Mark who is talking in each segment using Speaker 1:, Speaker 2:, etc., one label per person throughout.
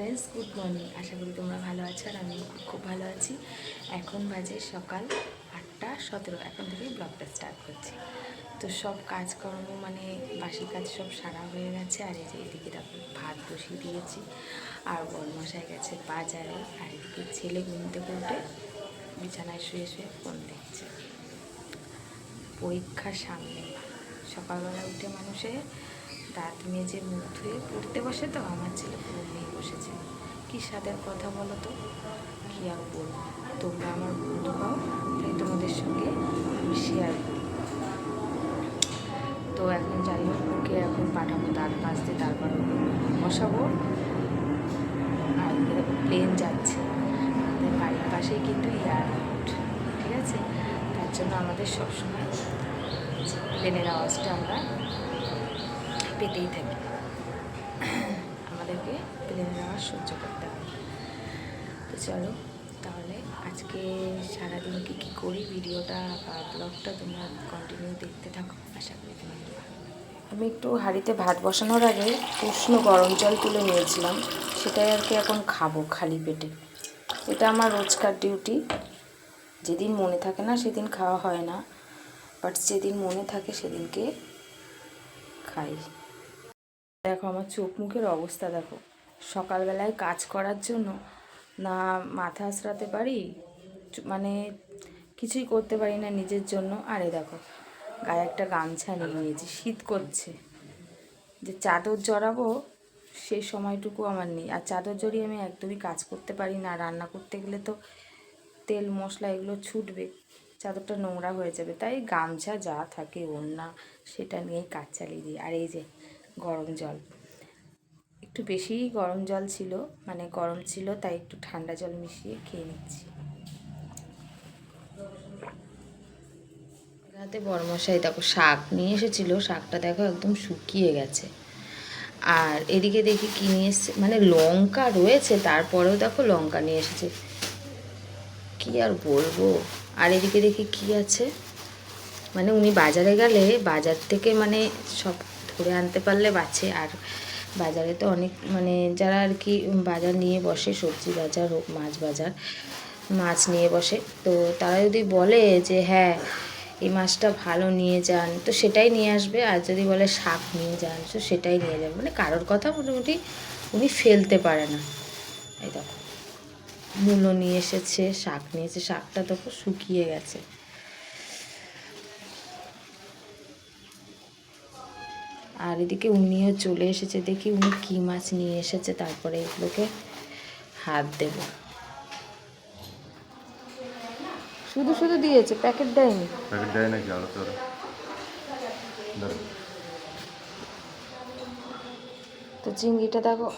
Speaker 1: Friends good morning আশা করি তোমরা ভালো আছো আর আমি খুব ভালো আছি। এখন বাজে সকাল আটটা সতেরো। এখন থেকে ব্লগটা স্টার্ট করছি। তো সব কাজকর্ম মানে বাসি কাজ সব সারা হয়ে গেছে। আর এই যে এদিকে দেখো ভাত বসিয়ে দিয়েছি। আর বরমশাই গেছে বাজারে। আর এদিকে ছেলে ঘুম থেকে বিছানায় শুয়ে শুয়ে ফোন দেখছে। পরীক্ষার সামনে। সকালবেলা উঠে মানুষের দাঁত মেজে মুখ ধুয়ে পড়তে বসে তো, আমার ছেলে পুরো নিয়ে বসেছে। কী স্বাদের কথা বলো তো? কী আর বলব? তোমরা আমার বন্ধু হও, তাই তোমাদের সঙ্গে আমি শেয়ার তো এখন যাই হোক, ওকে এখন পাঠাবো পাশ দিয়ে তারপর বসাবো। আর প্লেন যাচ্ছে। আমাদের বাড়ির পাশেই কিন্তু এয়ারপোর্ট ঠিক আছে? তার জন্য আমাদের সবসময় প্লেনের আওয়াজটা আমরা পেতেই থাকি। আমাদেরকে প্লেনের আওয়াজ সহ্য করতে হবে তো চলো, তাহলে আজকে সারাদিন কী কী করি, ভিডিওটা বা ব্লগটা তোমরা কন্টিনিউ দেখতে থাকো। আশা করি তোমাদের আমি একটু হাঁড়িতে ভাত বসানোর আগে উষ্ণ গরম জল তুলে নিয়েছিলাম। সেটাই আর কি এখন খাব খালি পেটে। এটা আমার রোজকার ডিউটি যেদিন মনে থাকে না সেদিন খাওয়া হয় না। বাট যেদিন মনে থাকে সেদিনকে খাই। দেখো আমার চোখ মুখের অবস্থা দেখো। সকালবেলায় কাজ করার জন্য না মাথা আঁচড়াতে পারি? মানে কিছুই করতে পারি না নিজের জন্য। আরে দেখো, গায়ে একটা গামছা নিয়ে নিয়েছি, শীত করছে। যে চাদর জড়াবো সেই সময়টুকু আমার নেই। আর চাদর জড়িয়ে আমি একদমই কাজ করতে পারি না। রান্না করতে গেলে তো তেল, মশলা এগুলো ছুটবে। চাদরটা নোংরা হয়ে যাবে। তাই গামছা যা থাকে ওড়না, সেটা নিয়েই কাজ চালিয়ে দিই। আর এই যে গরম জল। একটু বেশিই গরম জল ছিল মানে গরম ছিল, তাই একটু ঠান্ডা জল মিশিয়ে খেয়ে নিচ্ছি। রাতে বড়মশাই দেখো, শাক নিয়ে এসেছিল, শাকটা দেখো একদম শুকিয়ে গেছে। আর এদিকে দেখি কি নিয়ে এসছে মানে লঙ্কা রয়েছে, তারপরেও দেখো লঙ্কা নিয়ে এসেছে। কি আর বলব? আর এদিকে দেখি কি আছে? মানে উনি বাজারে গেলে, বাজার থেকে মানে সব ধরে আনতে পারলে বাঁচে। আর বাজারে তো অনেক মানে যারা আর কি বাজার নিয়ে বসে, সবজি বাজার হোক, মাছ বাজার, মাছ নিয়ে বসে, তো তারা যদি বলে যে হ্যাঁ এই মাছটা ভালো নিয়ে যান, তো সেটাই নিয়ে আসবে। আর যদি বলে, শাক নিয়ে যান, তো সেটাই নিয়ে যাবে। মানে কারোর কথা মোটামুটি উনি ফেলতে পারে না। এই দেখো মূল্য নিয়ে এসেছে, শাক নিয়েছে শাকটা খুব শুকিয়ে গেছে। আর এদিকে উনিও চলে এসেছে। দেখি উনি কী মাছ নিয়ে এসেছে তারপরে এগুলোকে হাত দেব। শুধু শুধু দিয়েছে প্যাকেট দেয়নি।
Speaker 2: প্যাকেট দেয় নাকি তোর ধরো
Speaker 1: তো চিংড়িটা দেখো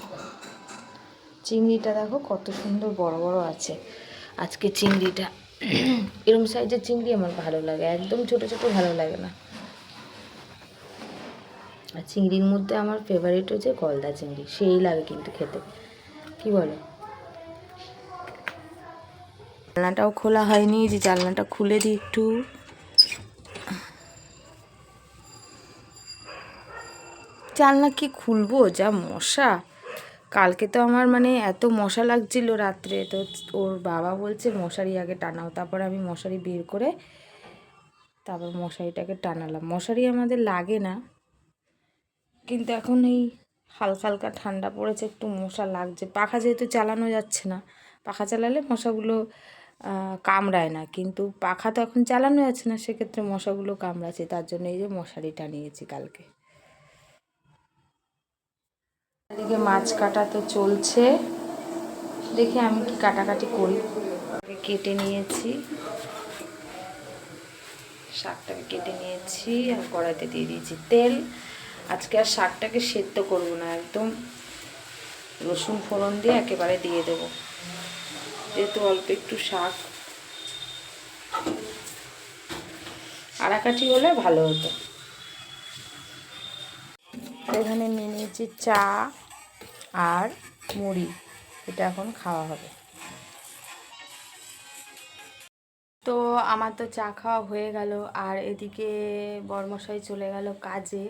Speaker 1: চিংড়িটা দেখো কত সুন্দর বড় বড় আছে। আজকে চিংড়িটা এরম সাইজের চিংড়ি আমার ভালো লাগে একদম ছোট ছোট ভালো লাগে না। আর চিংড়ির মধ্যে আমার ফেভারিট হচ্ছে গলদা চিংড়ি, সেই লাগে কিন্তু খেতে। কি বলো? জানলাটাও খোলা হয়নি, যে জানলাটা খুলে দিই একটু। জানলা কি খুলবো, যা মশা। কালকে তো আমার মানে এত মশা লাগছিল রাত্রে, তো ওর বাবা বলছে মশারি আগে টানাও, তারপর আমি মশারি বের করে তারপর মশারিটাকে টানালাম। মশারি আমাদের লাগে না কিন্তু এখন এই হালকা হালকা ঠান্ডা পড়েছে, একটু মশা লাগছে। পাখা যেহেতু চালানো যাচ্ছে না, পাখা চালালে মশাগুলো কামড়ায় না। কিন্তু পাখা তো এখন চালানো যাচ্ছে না, সেক্ষেত্রে মশাগুলো কামড়াচ্ছে, তার জন্য এই যে মশারি টানিয়েছি কালকে। এদিকে মাছ কাটা তো চলছে। দেখি আমি কি কাটাকাটি করি। কেটে নিয়েছি। শাকটাকে কেটে নিয়েছি আর কড়াইতে দিয়ে দিয়েছি তেল। আজকে আর শাকটাকে সেদ্ধ করব না, একদম রসুন ফোড়ন দিয়ে একেবারে দিয়ে দেবো। যেহেতু অল্প একটু শাক। আড়াকাঠি হলে ভালো হতো। এখানে নিয়ে নিয়েছি চা আর মুড়ি, এটা এখন খাওয়া হবে। তো আমার তো চা খাওয়া হয়ে গেল, আর এদিকে বরমশাই চলে গেল কাজে।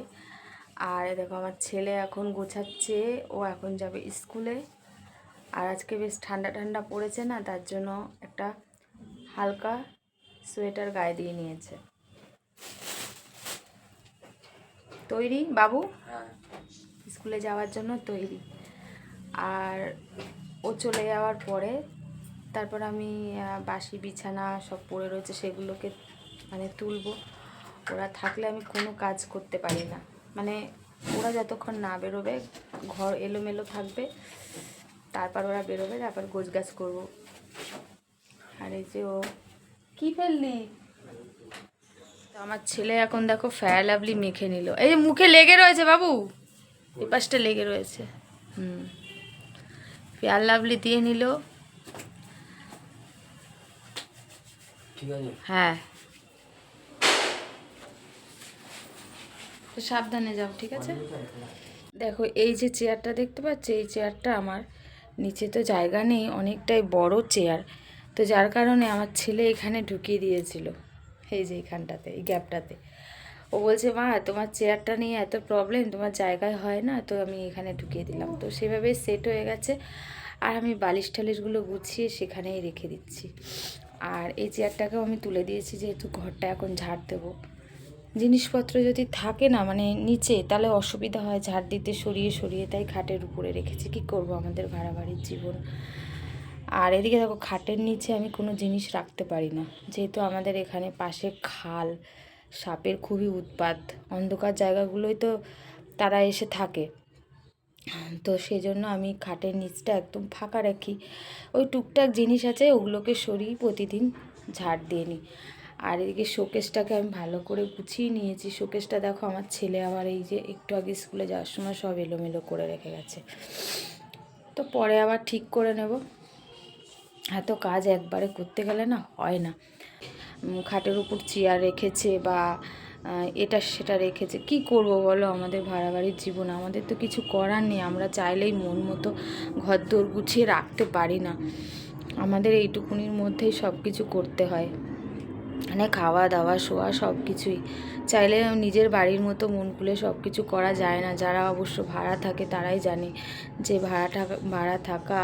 Speaker 1: আর দেখো আমার ছেলে এখন গোছাচ্ছে ও এখন যাবে স্কুলে। আর আজকে বেশ ঠান্ডা ঠান্ডা পড়েছে না তার জন্য একটা হালকা সোয়েটার গায়ে দিয়ে নিয়েছে। তৈরি? বাবু? স্কুলে যাওয়ার জন্য তৈরি। আর ও চলে যাওয়ার পরে তারপর আমি বাসি বিছানা সব পড়ে রয়েছে সেগুলোকে মানে তুলবো। ওরা থাকলে আমি কোনো কাজ করতে পারি না। মানে ওরা যতক্ষণ না বেরোবে ঘর এলোমেলো থাকবে তারপর ওরা বেরোবে তারপর গোছ গাছ করব। আর এই যে ও কি ফেললি? তো আমার ছেলে এখন দেখো ফেয়ার লাভলি মেখে নিল। এই যে মুখে লেগে রয়েছে বাবু? এই পাশটা লেগে রয়েছে। হুম। ফেয়ার লাভলি দিয়ে নিল।
Speaker 3: ঠিক আছে।
Speaker 1: হ্যাঁ তো সাবধানে যাও, ঠিক আছে? দেখো, এই যে চেয়ারটা দেখতে পাচ্ছ, এই চেয়ারটা আমার নিচে তো জায়গা নেই, অনেকটাই বড় চেয়ার। তো যার কারণে আমার ছেলে এখানে ঢুকিয়ে দিয়েছিল, এই যে এখানটাতে, এই গ্যাপটাতে। ও বলছে, মা, তোমার চেয়ারটা নিয়ে এত প্রবলেম তোমার জায়গায় হয় না, তো আমি এখানে ঢুকিয়ে দিলাম। তো সেভাবেই সেট হয়ে গেছে, আর আমি বালিশ টালিশগুলো গুছিয়ে সেখানেই রেখে দিচ্ছি। আর এই চেয়ারটাকেও আমি তুলে দিয়েছি, যেহেতু ঘরটা এখন ঝাড় দেবো। জিনিসপত্র যদি থাকে না মানে নিচে, তাহলে অসুবিধা হয়। ঝাড় দিতে সরিয়ে সরিয়ে তাই খাটের উপরে রেখেছি। কি করব আমাদের ভাড়া বাড়ির জীবন? আর এদিকে দেখো, খাটের নিচে আমি কোনো জিনিস রাখতে পারি না। যেহেতু আমাদের এখানে পাশে খাল, সাপের খুবই উৎপাত। অন্ধকার জায়গাগুলোই তো তারা এসে থাকে। তো সেই জন্য আমি খাটের নিচটা একদম ফাঁকা রাখি। ওই টুকটাক জিনিস আছে, ওগুলোকে সরিয়ে প্রতিদিন ঝাড় দিয়ে নিই। আর এদিকে শোকেসটাকে আমি ভালো করে গুছিয়ে নিয়েছি। শোকেসটা দেখো আমার ছেলে আবার এই যে একটু আগে স্কুলে যাওয়ার সময় সব এলোমেলো করে রেখে গেছে। তো পরে আবার ঠিক করে নেব। এত কাজ একবারে করতে গেলে না হয় না। খাটের উপর চেয়ার রেখেছে বা এটা সেটা রেখেছে। কি করব বলো? আমাদের ভাড়া বাড়ির জীবন। আমাদের তো কিছু করার নেই। আমরা চাইলেই মন মতো ঘর দোর গুছিয়ে রাখতে পারি না। আমাদের এইটুকুনির মধ্যেই সব কিছু করতে হয়। মানে খাওয়া দাওয়া, শোয়া সব কিছুই। চাইলে নিজের বাড়ির মতো মন খুলে সব কিছু করা যায় না। যারা অবশ্য ভাড়া থাকে তারাই জানে যে ভাড়া থাকা ভাড়া থাকা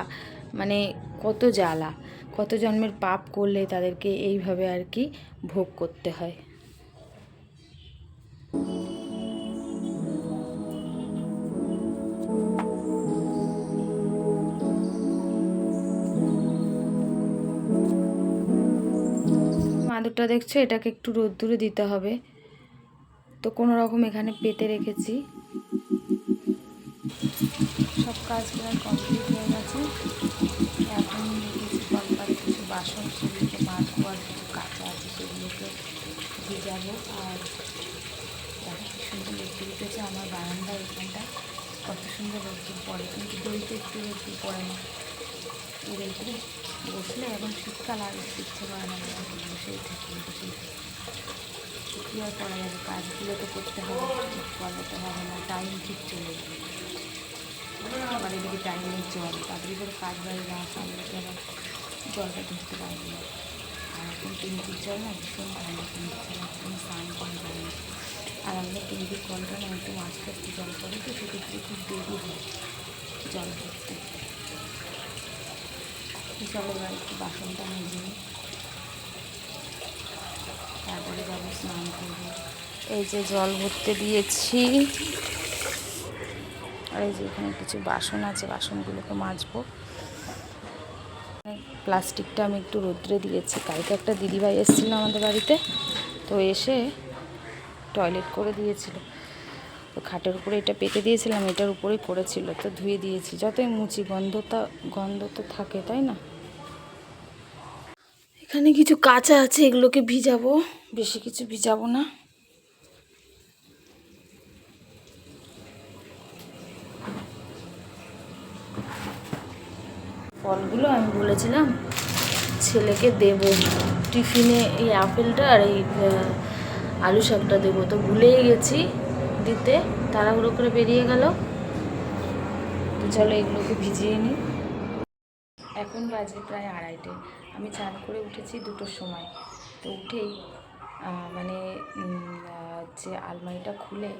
Speaker 1: মানে কত জ্বালা। কত জন্মের পাপ করলে তাদেরকে এইভাবে আর কি ভোগ করতে হয়। মাদুরটা দেখছ, এটাকে একটু রোদ্দুরে দিতে হবে। তো কোনো রকম এখানে পেতে রেখেছি। সব কাজ প্রায় কমপ্লিট হয়ে গেছে। এখন রেখেছি কলপারে কিছু বাসন, সেগুলোকে মাজবো আর কিছু কাঁচা আছে সেগুলোকে দিয়ে ভিজাবো। আর দেখো সুন্দর রোদ্দুর উঠেছে আমার বারান্দা এখানটা। কত সুন্দর রোদ্দুর পড়ে। কিন্তু দইতে একটু রোদ্দুর পড়ে না। বসলে এখন শীতকাল, আর ইচ্ছে করে না বসে বসেই থাকি বসেই থাকি। কী করা যাবে, কাজগুলো তো করতে হবে বলাতে হবে না টাইম ঠিক চলে যাবে আবার এদিকে টাইমের জল তাড়াতাড়ি করে কাজ বাড়ি না আসলে আবার জলটা ধরতে পারবে না। আর এখন ট্যাঙ্কির জল না ভীষণ ট্যাঙ্কির জল একদম স্নান করা না আর আমাদের ট্যাঙ্কির কলটা না একদম আস্তে আস্তে জল পড়ে, তো সেক্ষেত্রে খুব দেরি হয় জল ধরতে। চলো একটু বাসনটা মেজে তারপরে যাব স্নান করব। এই যে জল ভরতে দিয়েছি। আর এই যে এখানে কিছু বাসন আছে, বাসনগুলোকে মাজবো। প্লাস্টিকটা আমি একটু রোদ্রে দিয়েছি। কালকে একটা দিদিভাই এসেছিল আমাদের বাড়িতে, তো এসে টয়লেট করে দিয়েছিল। তো খাটের উপরে এটা পেতে দিয়েছিলাম, এটার উপরেই করেছিল, তো ধুয়ে দিয়েছি। যতই মুচি গন্ধটা, গন্ধ তো থাকে, তাই না? এখানে কিছু কাঁচা আছে, এগুলোকে ভিজাবো। বেশি কিছু ভিজাবো না। ফলগুলো আমি বলেছিলাম, ছেলেকে দেব। টিফিনে এই আপেলটা আর এই আলু শাকটা দেবো, তো ভুলেই গেছি। দিতে। তাড়াহুড়ো করে বেরিয়ে গেল। তো চলো এগুলোকে ভিজিয়ে নিই। এখন বাজে প্রায় আড়াইটে। আমি চান করে উঠেছি দুটোর সময়। তো উঠেই মানে যে আলমারিটা খুলে,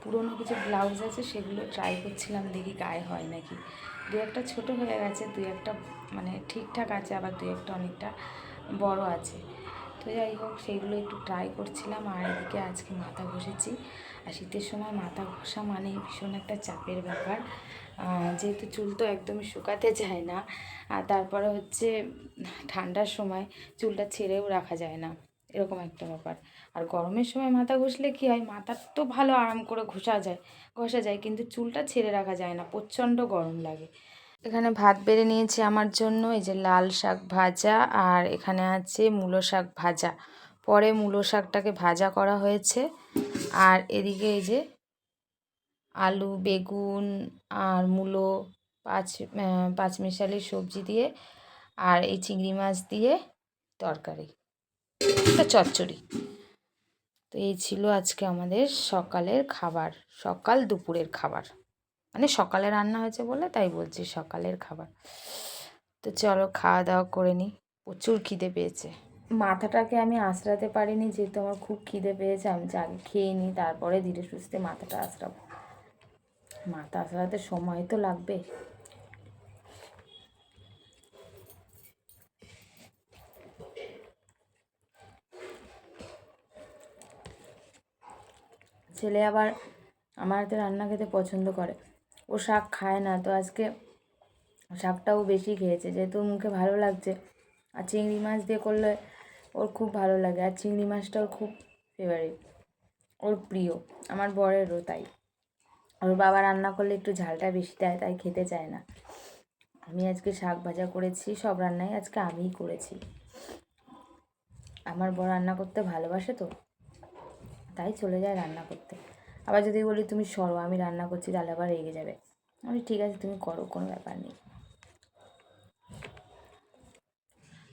Speaker 1: পুরনো কিছু ব্লাউজ আছে সেগুলো ট্রাই করছিলাম, দেখি গায়ে হয় নাকি। দু একটা ছোট হয়ে গেছে, দু একটা মানে ঠিকঠাক আছে, আবার দু একটা অনেকটা বড় আছে। তো যাই হোক সেইগুলো একটু ট্রাই করছিলাম, আর এদিকে আজকে মাথা ঘষেছি। আর শীতের সময় মাথা ঘষা মানে ভীষণ একটা চাপের ব্যাপার। যেহেতু চুল তো একদমই শুকাতে চায় না, আর তারপরে হচ্ছে ঠান্ডার সময় চুলটা ছেড়েও রাখা যায় না, এরকম একটা ব্যাপার। আর গরমের সময় মাথা ঘষলে কী হয়, মাথার তো ভালো আরাম করে ঘষা যায় ঘষা যায়, কিন্তু চুলটা ছেড়ে রাখা যায় না, প্রচণ্ড গরম লাগে। এখানে ভাত বেড়ে নিয়েছি আমার জন্য, এই যে লাল শাক ভাজা, আর এখানে আছে মূলো শাক ভাজা। পরে মূলো শাকটাকে ভাজা করা হয়েছে। আর এদিকে এই যে আলু, বেগুন আর মূলো, পাঁচ পাঁচমিশালি সবজি দিয়ে আর এই চিংড়ি মাছ দিয়ে তরকারি একটা চচ্চড়ি। তো এই ছিল আজকে আমাদের সকালের খাবার, সকাল দুপুরের খাবার। মানে সকালে রান্না হয়েছে বলে তাই বলছি সকালের খাবার। তো চলো খাওয়া দাওয়া করে নিই, প্রচুর খিদে পেয়েছে। মাথাটাকে আমি আঁচড়াতে পারিনি, যেহেতু আমার খুব খিদে পেয়েছে, আমি আগে খেয়ে নিই, তারপরে ধীরে সুস্থে মাথাটা আঁচড়াবো। মাথা আঁচড়াতে সময় তো লাগবে। ছেলে আবার আমার হাতে রান্না খেতে পছন্দ করে। ও শাক খায় না, তো আজকে শাকটাও বেশি খেয়েছে, যেহেতু মুখে ভালো লাগছে। আর চিংড়ি মাছ দিয়ে করলে ওর খুব ভালো লাগে আর চিংড়ি মাছটা ওর খুব ফেভারিট ওর প্রিয়, আমার বরেরও তাই। ওর বাবা রান্না করলে একটু ঝালটা বেশি দেয়, তাই খেতে চায় না। আমি আজকে শাক ভাজা করেছি, সব রান্নাই আজকে আমিই করেছি। আমার বর রান্না করতে ভালোবাসে তো, তাই চলে যায় রান্না করতে। আবার যদি বলি, তুমি সরো, আমি রান্না করছি, তাহলে আবার রেগে যাবে। আমি ঠিক আছে, তুমি করো, কোনো ব্যাপার নেই।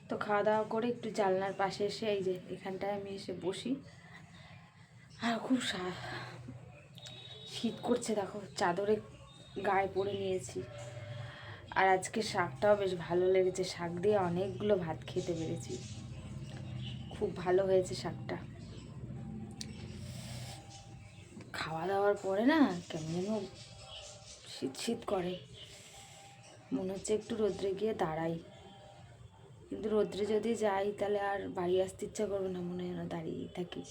Speaker 1: তো খাওয়া দাওয়া করে একটু জানলার পাশে এসে এই যে এখানটায় আমি এসে বসি। আর খুব শীত করছে দেখো, চাদরে গায়ে পরে নিয়েছি। আর আজকে শাকটাও বেশ ভালো লেগেছে, শাক দিয়ে অনেকগুলো ভাত খেতে পেরেছি। খুব ভালো হয়েছে শাকটা। খাওয়া দাওয়ার পরে না কেমন যেন শীত শীত করে। মনে হচ্ছে একটু রোদ্রে গিয়ে দাঁড়াই। কিন্তু রোদ্রে যদি যাই তাহলে আর বাড়ি আসতে ইচ্ছা করবে না, মনে হয় যেন দাঁড়িয়েই থাকি।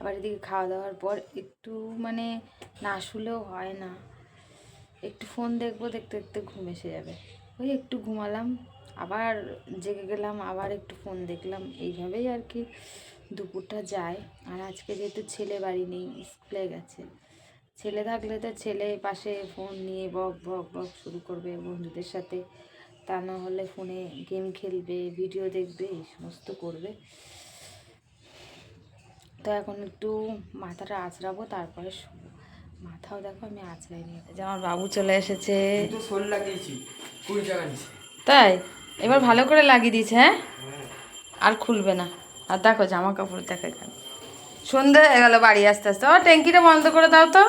Speaker 1: আবার এদিকে খাওয়া দাওয়ার পর একটু মানে না শুলেও হয় না। একটু ফোন দেখব, দেখতে দেখতে ঘুম এসে যাবে। ওই একটু ঘুমালাম, আবার জেগে গেলাম, আবার একটু ফোন দেখলাম। এইভাবেই আর কি দুপুরটা যায়। আর আজকে যেহেতু ছেলে বাড়ি নেই, স্কুলে গেছে। ছেলে থাকলে তো ছেলে পাশে ফোন নিয়ে বক বক বক শুরু করবে বন্ধুদের সাথে। তা না হলে ফোনে গেম খেলবে ভিডিও দেখবে এই সমস্ত করবে। তো এখন একটু মাথাটা আঁচড়াবো তারপরে মাথাও দেখো আমি আঁচড়াই নিয়ে যে আমার বাবু চলে এসেছে। তাই এবার ভালো করে লাগিয়ে দিয়েছে হ্যাঁ? আর খুলবে না। আর দেখো জামা কাপড় দেখা এখানে সন্ধে হয়ে গেল বাড়ি আস্তে আস্তে। ও ট্যাঙ্কিটা বন্ধ করে দাও তো।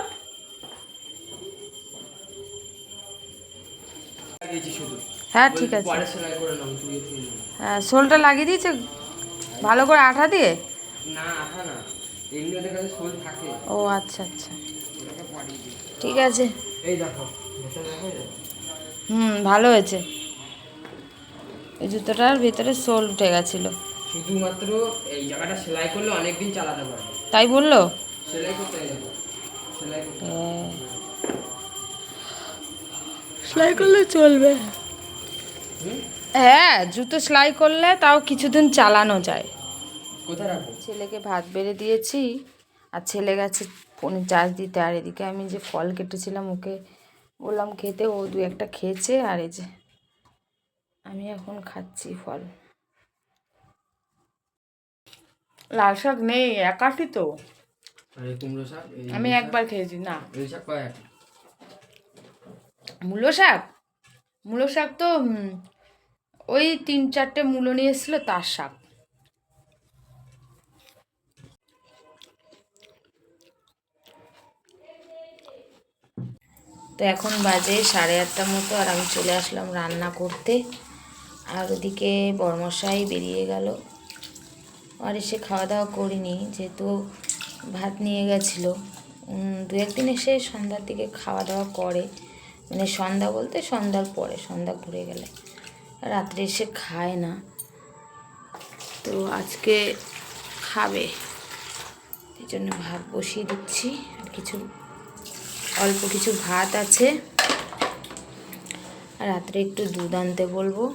Speaker 1: হ্যাঁ ঠিক আছে। হ্যাঁ শোলটা লাগিয়ে দিয়েছে? ভালো করে আঠা দিয়ে?
Speaker 3: না আঠা না থাকে।
Speaker 1: ও আচ্ছা আচ্ছা। ঠিক আছে।
Speaker 3: এই দেখো।
Speaker 1: হুম ভালো হয়েছে। এই জুতোটার ভিতরে সোল উঠে গেছিল।
Speaker 3: শুধুমাত্র এই জায়গাটা সেলাই করলে অনেক দিন চালাতে পারবে।
Speaker 1: তাই বলল?
Speaker 3: সেলাই করতে সেলাই করতে
Speaker 1: হ্যাঁ। সেলাই করলে চলবে। হ্যাঁ জুতো সেলাই করলে তাও কিছুদিন চালানো যায়। ছেলেকে ভাত বেড়ে দিয়েছি আর ছেলে গেছে ফোনে চার্জ দিতে আর এদিকে আমি যে ফল কেটেছিলাম ওকে বললাম খেতে ও দু একটা খেয়েছে আর এই যে আমি এখন খাচ্ছি ফল। লাল শাক নেই একাটি তো। আমি একবার খেয়েছি না।
Speaker 3: এই শাক?
Speaker 1: মূলো শাক তো ওই তিন চারটে মূলো নিয়ে এসেছিল, তার শাক। তো এখন বাজে সাড়ে আটটার মতো, আর আমি চলে আসলাম রান্না করতে। আর ওদিকে বর্মশাই বেরিয়ে গেল। আর এসে খাওয়া দাওয়া করিনি, যেহেতু ভাত নিয়ে গেছিল। দু একদিন এসে সন্ধ্যার দিকে খাওয়া দাওয়া করে। মানে সন্ধ্যা বলতে সন্ধ্যার পরে, সন্ধ্যা ঘুরে গেলে। রাত্রে এসে খায় না। তো আজকে খাবে। এই জন্য ভাত বসিয়ে দিচ্ছি। আর কিছু, অল্প কিছু ভাত আছে। আর রাত্রে একটু দুধ আনতে বলব।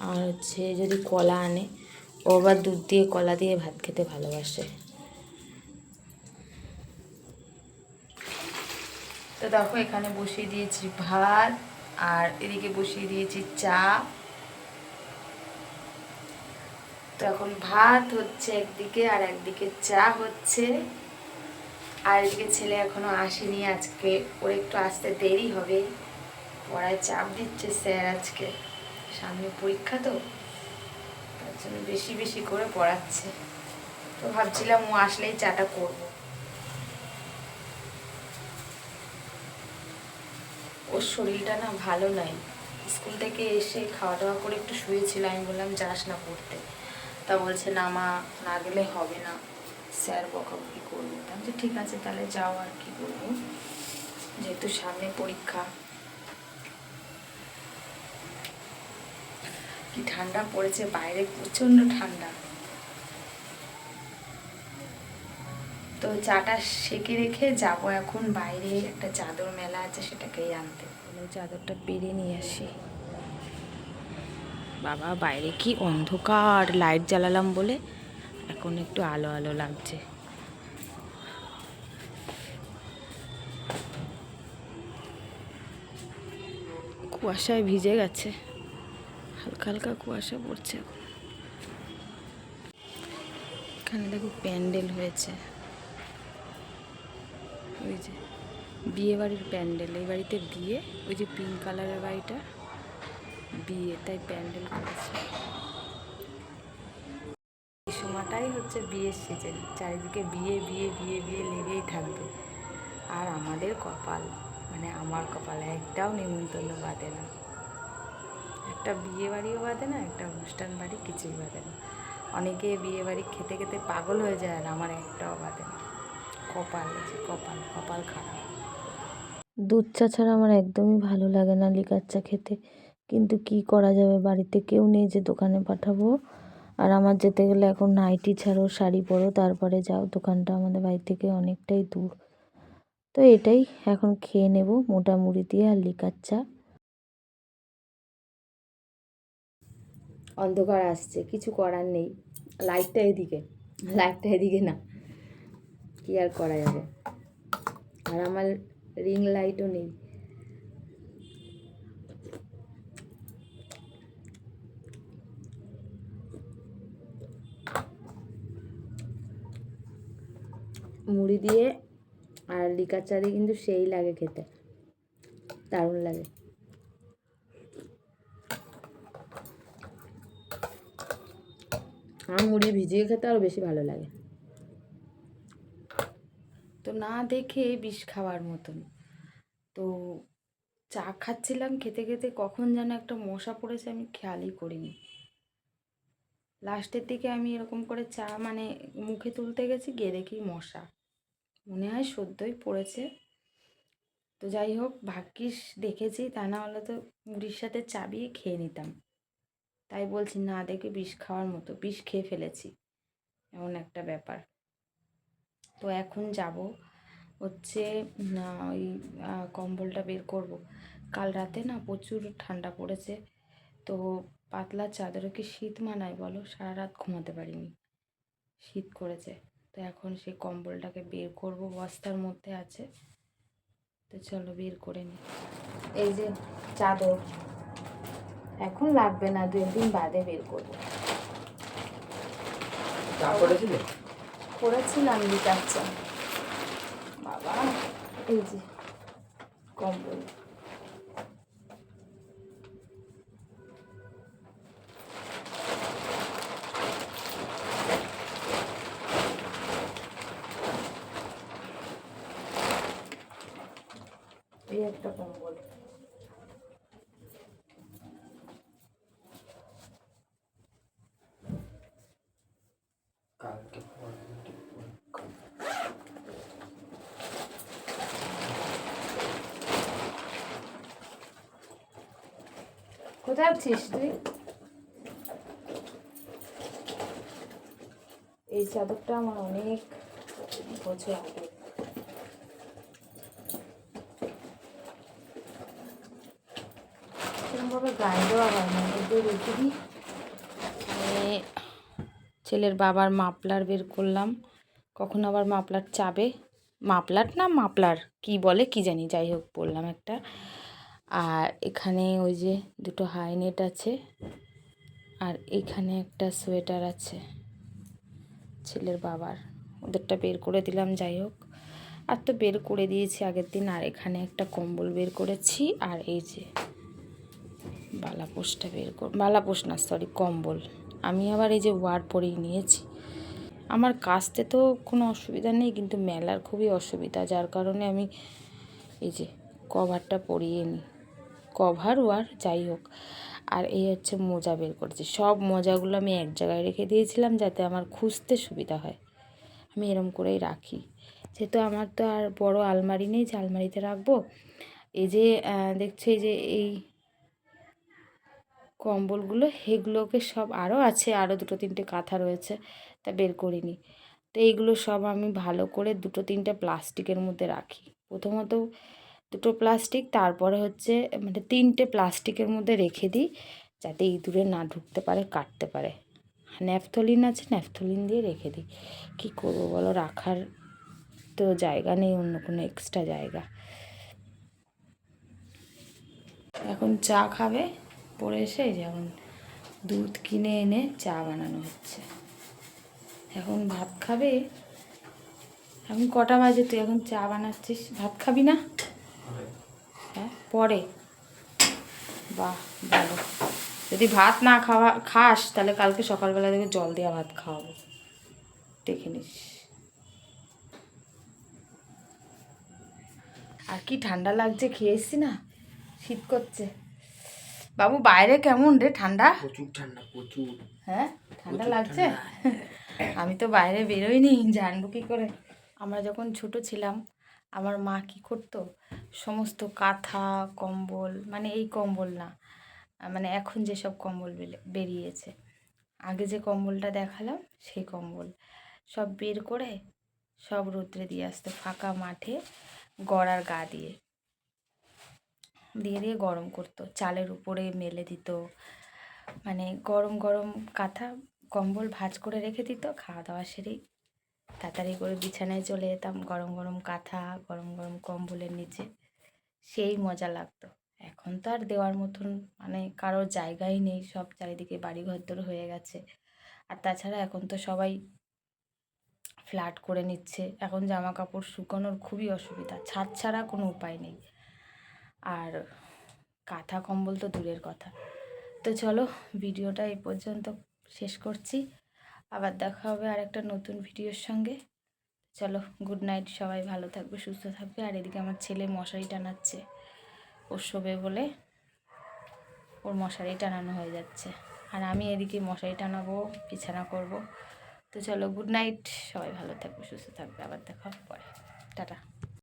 Speaker 1: আর হচ্ছে যদি কলা আনে, ও আবার দুধ দিয়ে কলা দিয়ে ভাত খেতে ভালোবাসে। তো দেখো, এখানে বসিয়ে দিয়েছি ভাত, আর এদিকে বসিয়ে দিয়েছি চা। তো এখন ভাত হচ্ছে একদিকে আর একদিকে চা হচ্ছে। আর এদিকে ছেলে এখনও আসেনি আজকে, ওর একটু আসতে দেরি হবে। পড়ায় চাপ দিচ্ছে স্যার আজকে। সামনে পরীক্ষা তো, তার জন্য বেশি বেশি করে পড়াচ্ছে। তো ভাবছিলাম ও আসলেই চাটা করব ওর শরীরটা না ভালো নাই। স্কুল থেকে এসে খাওয়া দাওয়া করে একটু শুয়েছিল আমি বললাম যাস না পড়তে। তা বলছে না মা না গেলে হবে না। স্যার বকাবকি করবে তা আমি বলছি, ঠিক আছে তাহলে যাও আর কি করব যেহেতু সামনে পরীক্ষা। কি ঠান্ডা পড়েছে বাইরে প্রচণ্ড ঠান্ডা। তো চাটা সেকে রেখে যাব এখন বাইরে, একটা চাদর মেলা আছে সেটাকেই আনতে। চাদরটা পেরে নিয়ে আসি। বাবা, বাইরে কি অন্ধকার, লাইট জ্বালালাম বলে এখন একটু আলো আলো লাগছে। কুয়াশায় ভিজে গেছে। হালকা হালকা কুয়াশা পড়ছে এখন। এখানে দেখো প্যান্ডেল হয়েছে। ওই যে বিয়ে বাড়ির প্যান্ডেল, এই বাড়িতে বিয়ে, ওই যে পিঙ্ক কালারের বাড়িটা, বিয়ে, তাই প্যান্ডেল করেছে। এই সময়টাই হচ্ছে বিয়ের সিজন চারিদিকে বিয়ে বিয়ে বিয়ে বিয়ে লেগেই থাকবে। আর আমাদের কপাল মানে আমার কপালে একটাও নিমন্ত্রণ বাদে না। একটা বিয়ে বাড়িও বাদে না, একটা অনুষ্ঠান বাড়ি কিছুই বাদে না। অনেকে বিয়ে বাড়ি খেতে খেতে পাগল হয়ে যায় আর আমার একটাও বাদে না। কপাল কপাল কপাল খারাপ। দুধ চা ছাড়া আমার একদমই ভালো লাগে না লিকার চা খেতে। কিন্তু কি করা যাবে? বাড়িতে কেউ নেই যে দোকানে পাঠাবো। আর আমার যেতে গেলে এখন নাইটি ছাড়ো শাড়ি পরো তারপরে যাও। দোকানটা আমাদের বাড়ি থেকে অনেকটাই দূর। তো এটাই এখন খেয়ে নেব মোটা মুড়ি দিয়ে আর লিকার চা। অন্ধকার আসছে কিছু করার নেই। লাইটটা এদিকে লাইটটা এদিকে না। কি আর করা যাবে? আর আমার রিং লাইটও নেই। মুড়ি দিয়ে আর লিকার চা দিয়ে কিন্তু সেই লাগে খেতে। দারুণ লাগে। আমার মুড়ি ভিজিয়ে খেতে আরও বেশি ভালো লাগে। তো না দেখে বিষ খাওয়ার মতন। তো চা খাচ্ছিলাম, খেতে খেতে কখন যেন একটা মশা পড়েছে আমি খেয়ালই করিনি। লাস্টের দিকে আমি এরকম করে চা মানে মুখে তুলতে গেছি, গিয়ে দেখি মশা। মনে হয় সদ্যই পড়েছে। তো যাই হোক, ভাগ্যিস দেখেছি, তা না হলে তো মুড়ির সাথে চাবিয়ে খেয়ে নিতাম। তাই বলছি, না দেখে বিষ খাওয়ার মতো, বিষ খেয়ে ফেলেছি। এমন একটা ব্যাপার। তো এখন যাব। হচ্ছে ওই কম্বলটা বের করব। কাল রাতে না প্রচুর ঠান্ডা পড়েছে। তো পাতলা চাদরে কি শীত মানায় বলো? সারা রাত ঘুমাতে পারিনি। শীত করেছে। তো এখন সেই কম্বলটাকে বের করব। বস্তার মধ্যে আছে। তো চলো বের করে নিই এই যে চাদর, এখন লাগবে না দু একদিন বাদে বের করব। লিটার চা। বাবা এই যে কম্বল এই একটা কম্বল
Speaker 3: কালকে পরীক্ষা।
Speaker 1: কোথায় আছিস তুই এই চাদরটা আমার অনেক বছর আগে সেরকমভাবে গায়ে দেওয়া হয় না রেখে দিই ছেলের বাবার মাপলার বের করলাম। কখন আবার মাপলার চাবে? মাপলার না মাপলার? কি বলে কি জানি? যাই হোক, বললাম একটা। আর এখানে ওই যে দুটো হাই নেট আছে আর এখানে একটা সোয়েটার আছে ছেলের বাবার। ওদেরটা বের করে দিলাম, যাই হোক। আর তো বের করে দিয়েছি আগের দিন। আর এখানে একটা কম্বল বের করেছি। আর এই যে বালাপোষটা বের কর বালাপোষ না সরি কম্বল। আমি আবার এই যে ওয়ার পরেই নিয়েছি। আমার কাচতে তো কোনো অসুবিধা নেই, কিন্তু মেলার খুবই অসুবিধা। যার কারণে আমি এই যে কভারটা পরিয়ে নিই। কভার ওয়ার যাই হোক। আর এই হচ্ছে মোজা বের করেছি। সব মোজাগুলো আমি এক জায়গায় রেখে দিয়েছিলাম যাতে আমার খুঁজতে সুবিধা হয়। আমি এরম করেই রাখি। যেহেতু আমার তো আর বড় আলমারি নেই, যে আলমারিতে রাখব। এই যে দেখছ যে এই কম্বলগুলো, এগুলোকে সব আরও আছে আরও দুটো তিনটে কাঁথা রয়েছে, তা বের করিনি। তো এইগুলো সব আমি ভালো করে দুটো তিনটে প্লাস্টিকের মধ্যে রাখি। প্রথমত দুটো প্লাস্টিক, তারপরে হচ্ছে মানে তিনটে প্লাস্টিকের মধ্যে রেখে দিই, যাতে ইঁদুরে না ঢুকতে পারে, কাটতে পারে। ন্যাপথলিন আছে, ন্যাপথলিন দিয়ে রেখে দিই। কী করব বলো, রাখার তো জায়গা নেই, অন্য কোনো এক্সট্রা জায়গা। এখন চা খাবে পরে এসে যেমন দুধ কিনে এনে চা বানানো হচ্ছে। এখন ভাত খাবে? এখন কটা বাজে তুই এখন চা বানাচ্ছিস? ভাত খাবি না? হ্যাঁ পরে। বাহ ভালো। যদি ভাত না খাওয়া খাস তাহলে কালকে সকালবেলা থেকে জল দেওয়া ভাত খাওয়াবো। দেখে নিস। আর কি ঠান্ডা লাগছে খেয়ে খেয়েছি না? শীত করছে। বাবু বাইরে কেমন রে ঠান্ডা?
Speaker 3: প্রচুর ঠান্ডা প্রচুর।
Speaker 1: হ্যাঁ ঠান্ডা লাগছে? আমি তো বাইরে বেরোইনি জানব কি করে? আমরা যখন ছোট ছিলাম আমার মা কি করতো? সমস্ত কাঁথা, কম্বল মানে এই কম্বল না মানে এখন যেসব কম্বল বেলে- বেরিয়েছে, আগে যে কম্বলটা দেখালাম সেই কম্বল, সব বের করে সব রৌদ্রে দিয়ে আসতো ফাঁকা মাঠে গড়ার গা দিয়ে। দিয়ে দিয়ে গরম করতো, চালের উপরে মেলে দিত মানে গরম গরম কাঁথা, কম্বল ভাঁজ করে রেখে দিত, খাওয়া দাওয়া সেরেই তাড়াতাড়ি করে বিছানায় চলে যেতাম, গরম গরম কাঁথা, গরম গরম কম্বলের নিচে। সেই মজা লাগতো। এখন তো আর দেওয়ার মতন মানে কারোর জায়গাই নেই, সব চারিদিকে বাড়ি ঘরদোর হয়ে গেছে। আর তাছাড়া এখন তো সবাই ফ্ল্যাট করে নিচ্ছে। এখন জামা কাপড় শুকানোর খুবই অসুবিধা, ছাদ ছাড়া কোনো উপায় নেই। আর কাঁথা কম্বল তো দূরের কথা। তো চলো, ভিডিওটা এই পর্যন্ত শেষ করছি। আবার দেখা হবে আর একটা নতুন ভিডিওর সঙ্গে। চলো গুড নাইট সবাই ভালো থাকবে, সুস্থ থাকবে। আর এদিকে আমার ছেলে মশারি টানাচ্ছে ওর শোবে বলে ওর মশারি টানানো হয়ে যাচ্ছে। আর আমি এদিকে মশারি টানাবো, বিছানা করব। তো চলো গুড নাইট সবাই ভালো থাকবে, সুস্থ থাকবে। আবার দেখা হবে পরে। টাটা।